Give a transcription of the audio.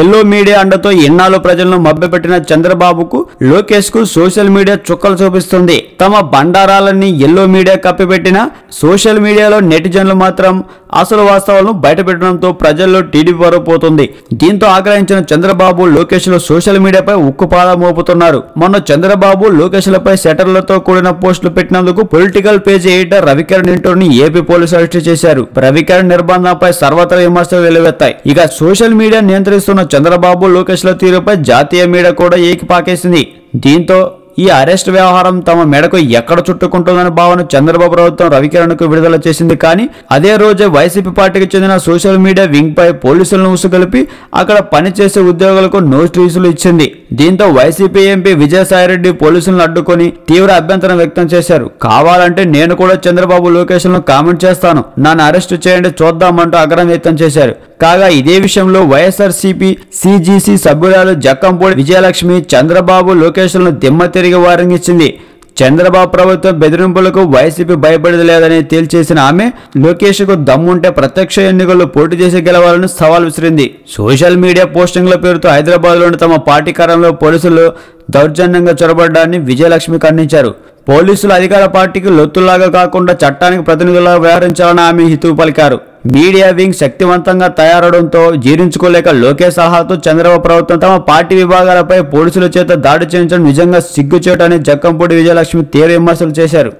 Yellow media అండతో ఎన్నాళ్ళు ప్రజలను మభ్యపెట్టిన చంద్రబాబుకు లోకేష్కు సోషల్ మీడియా చుక్కలు చూపిస్తుంది. తమ బండారాలన్నీ ఎల్లో మీడియా కప్పిపెట్టిన సోషల్ మీడియాలో నెటిజన్లు మాత్రం అసలు వాస్తవాలను బయటపెట్టడంతో ప్రజల్లో టీడీపీ వరకు పోతుంది దీంతో ఆగ్రహించిన చంద్రబాబు లోకేష్లు సోషల్ మీడియాపై ఉక్కుపాద మోపుతున్నారు. మొన్న చంద్రబాబు లోకేష్ లపై సెటర్లతో కూడిన పోస్టులు పెట్టినందుకు పొలిటికల్ పేజీ ఎడిటర్ రవికిరణ్ ఇంటోని ఏపీ పోలీసులు అరెస్ట్ చేశారు. రవికిరణ్ నిర్బంధంపై సర్వత్రా విమర్శలు వెలువెత్తాయి ఇక సోషల్ మీడియా నియంత్రిస్తున్న చంద్రబాబు లోకేష్ల తీరుపై జాతీయ మీడియా కూడా ఏకిపాకేసింది. దీంతో ఈ అరెస్ట్ వ్యవహారం తమ మెడకు ఎక్కడ చుట్టుకుంటుందనే భావన చంద్రబాబు ప్రభుత్వం రవికిరణ్కు విడుదల చేసింది కానీ అదే రోజే వైసీపీ పార్టీకి చెందిన సోషల్ మీడియా వింగ్ పై పోలీసులను ఉసుగలిపి అక్కడ పనిచేసే ఉద్యోగులకు నోటీసులు ఇచ్చింది. దీంతో వైసీపీ ఎంపీ విజయసాయిరెడ్డి పోలీసులను అడ్డుకొని తీవ్ర అభ్యంతరం వ్యక్తం చేశారు. కావాలంటే నేను కూడా చంద్రబాబు లోకేష్లను కామెంట్ చేస్తాను. నన్ను అరెస్ట్ చేయండి చూద్దామంటూ ఆగ్రహం వ్యక్తం చేశారు. కాగా ఇదే విషయంలో వైఎస్ఆర్సీపీ సిజీసీ సభ్యురాలు జక్కంపూడి విజయలక్ష్మి చంద్రబాబు లోకేష్లను దిమ్మ తిరిగి వార్నింగ్ ఇచ్చింది. చంద్రబాబు ప్రభుత్వం బెదిరింపులకు వైసీపీ భయపడేది లేదని తేల్చేసిన ఆమె లోకేష్కు దమ్ముంటే ప్రత్యక్ష ఎన్నికల్లో పోటీ చేసి గెలవాలని సవాల్ విసిరింది. సోషల్ మీడియా పోస్టింగ్ల పేరుతో హైదరాబాద్లోని తమ పార్టీ కార్యాలయంలో పోలీసులు దౌర్జన్యంగా చొరబడ్డాన్ని విజయలక్ష్మి ఖండించారు. పోలీసులు అధికార పార్టీకి లొత్తులాగా కాకుండా చట్టానికి ప్రతినిధులుగా వ్యవహరించాలని ఆమె హితవు పలికారు. మీడియా వింగ్ శక్తివంతంగా తయారవడంతో జీర్ణించుకోలేక లోకేష్ సహాతో చంద్రబాబు ప్రభుత్వం తమ పార్టీ విభాగాలపై పోలీసుల చేత దాడి చేయించడం నిజంగా సిగ్గుచేటని జక్కంపూడి విజయలక్ష్మి తీవ్ర విమర్శలు చేశారు.